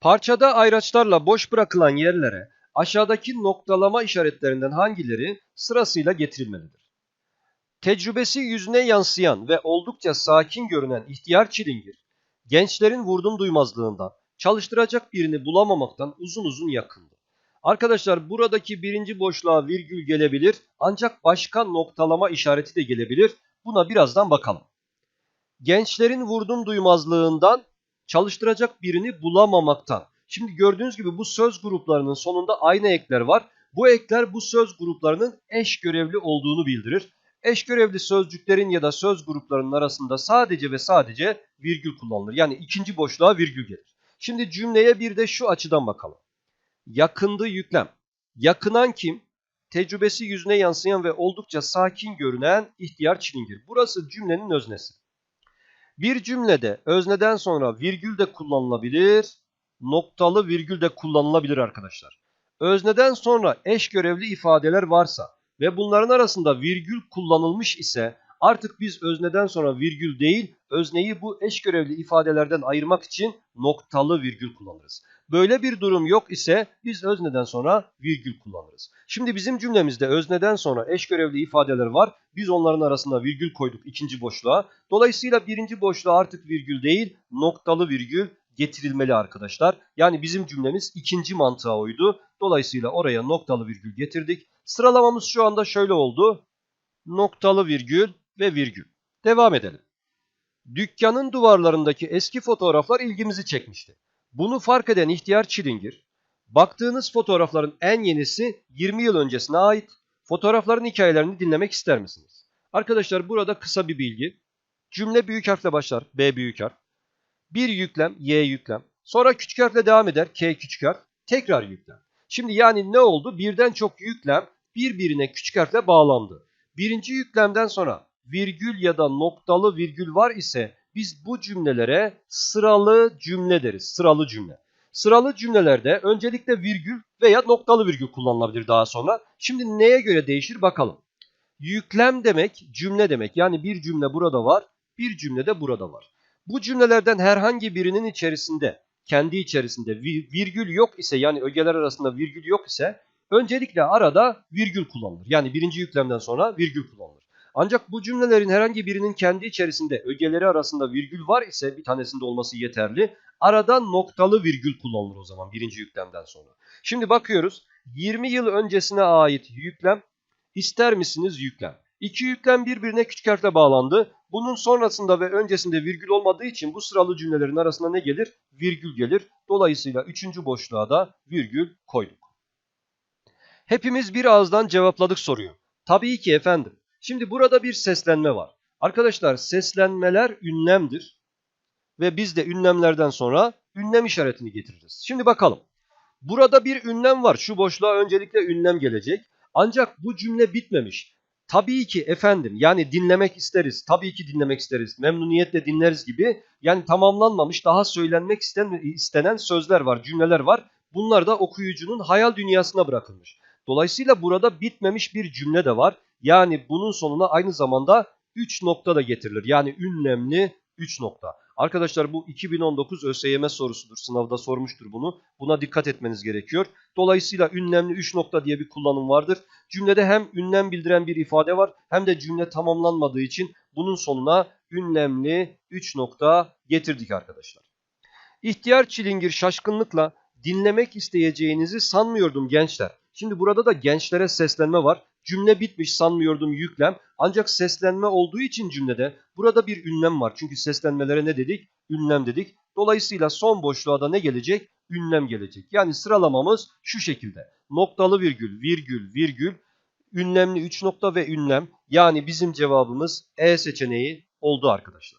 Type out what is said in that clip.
Parçada ayraçlarla boş bırakılan yerlere aşağıdaki noktalama işaretlerinden hangileri sırasıyla getirilmelidir? Tecrübesi yüzüne yansıyan ve oldukça sakin görünen ihtiyar çilingir, gençlerin vurdum duymazlığından, çalıştıracak birini bulamamaktan uzun uzun yakındı. Arkadaşlar buradaki birinci boşluğa virgül gelebilir ancak başka noktalama işareti de gelebilir. Buna birazdan bakalım. Gençlerin vurdum duymazlığından çalıştıracak birini bulamamaktan. Şimdi gördüğünüz gibi bu söz gruplarının sonunda aynı ekler var. Bu ekler bu söz gruplarının eş görevli olduğunu bildirir. Eş görevli sözcüklerin ya da söz gruplarının arasında sadece ve sadece virgül kullanılır. Yani ikinci boşluğa virgül gelir. Şimdi cümleye bir de şu açıdan bakalım. Yakındı yüklem. Yakınan kim? Tecrübesi yüzüne yansıyan ve oldukça sakin görünen ihtiyar çilingir. Burası cümlenin öznesi. Bir cümlede özneden sonra virgül de kullanılabilir, noktalı virgül de kullanılabilir arkadaşlar. Özneden sonra eş görevli ifadeler varsa ve bunların arasında virgül kullanılmış ise artık biz özneden sonra virgül değil, özneyi bu eş görevli ifadelerden ayırmak için noktalı virgül kullanırız. Böyle bir durum yok ise biz özneden sonra virgül kullanırız. Şimdi bizim cümlemizde özneden sonra eş görevli ifadeler var. Biz onların arasında virgül koyduk ikinci boşluğa. Dolayısıyla birinci boşluğa artık virgül değil noktalı virgül getirilmeli arkadaşlar. Yani bizim cümlemiz ikinci mantığa uydu. Dolayısıyla oraya noktalı virgül getirdik. Sıralamamız şu anda şöyle oldu. Noktalı virgül ve virgül. Devam edelim. Dükkanın duvarlarındaki eski fotoğraflar ilgimizi çekmişti. Bunu fark eden ihtiyar çilingir, baktığınız fotoğrafların en yenisi 20 yıl öncesine ait. Fotoğrafların hikayelerini dinlemek ister misiniz? Arkadaşlar burada kısa bir bilgi. Cümle büyük harfle başlar. B büyük harf. Bir yüklem, Y yüklem. Sonra küçük harfle devam eder. K küçük harf. Tekrar yüklem. Şimdi yani ne oldu? Birden çok yüklem birbirine küçük harfle bağlandı. Birinci yüklemden sonra virgül ya da noktalı virgül var ise biz bu cümlelere sıralı cümle deriz. Sıralı cümle. Sıralı cümlelerde öncelikle virgül veya noktalı virgül kullanılabilir daha sonra. Şimdi neye göre değişir bakalım. Yüklem demek cümle demek. Yani bir cümle burada var, bir cümle de burada var. Bu cümlelerden herhangi birinin içerisinde, kendi içerisinde virgül yok ise yani ögeler arasında virgül yok ise öncelikle arada virgül kullanılır. Yani birinci yüklemden sonra virgül kullanılır. Ancak bu cümlelerin herhangi birinin kendi içerisinde ögeleri arasında virgül var ise bir tanesinde olması yeterli. Arada noktalı virgül kullanılır o zaman birinci yüklemden sonra. Şimdi bakıyoruz 20 yıl öncesine ait yüklem ister misiniz yüklem. İki yüklem birbirine küçük harfle bağlandı. Bunun sonrasında ve öncesinde virgül olmadığı için bu sıralı cümlelerin arasında ne gelir? Virgül gelir. Dolayısıyla üçüncü boşluğa da virgül koyduk. Hepimiz bir ağızdan cevapladık soruyu. Tabii ki efendim. Şimdi burada bir seslenme var. Arkadaşlar seslenmeler ünlemdir. Ve biz de ünlemlerden sonra ünlem işaretini getiririz. Şimdi bakalım. Burada bir ünlem var. Şu boşluğa öncelikle ünlem gelecek. Ancak bu cümle bitmemiş. Tabii ki efendim yani dinlemek isteriz. Tabii ki dinlemek isteriz. Memnuniyetle dinleriz gibi. Yani tamamlanmamış daha söylenmek istenen sözler var, cümleler var. Bunlar da okuyucunun hayal dünyasına bırakılmış. Dolayısıyla burada bitmemiş bir cümle de var. Yani bunun sonuna aynı zamanda 3 nokta da getirilir. Yani ünlemli 3 nokta. Arkadaşlar bu 2019 ÖSYM sorusudur. Sınavda sormuştur bunu. Buna dikkat etmeniz gerekiyor. Dolayısıyla ünlemli 3 nokta diye bir kullanım vardır. Cümlede hem ünlem bildiren bir ifade var hem de cümle tamamlanmadığı için bunun sonuna ünlemli 3 nokta getirdik arkadaşlar. İhtiyar çilingir şaşkınlıkla dinlemek isteyeceğinizi sanmıyordum gençler. Şimdi burada da gençlere seslenme var. Cümle bitmiş sanmıyordum yüklem. Ancak seslenme olduğu için cümlede burada bir ünlem var. Çünkü seslenmelere ne dedik? Ünlem dedik. Dolayısıyla son boşluğa da ne gelecek? Ünlem gelecek. Yani sıralamamız şu şekilde. Noktalı virgül, virgül, virgül, ünlemli 3 nokta ve ünlem. Yani bizim cevabımız E seçeneği oldu arkadaşlar.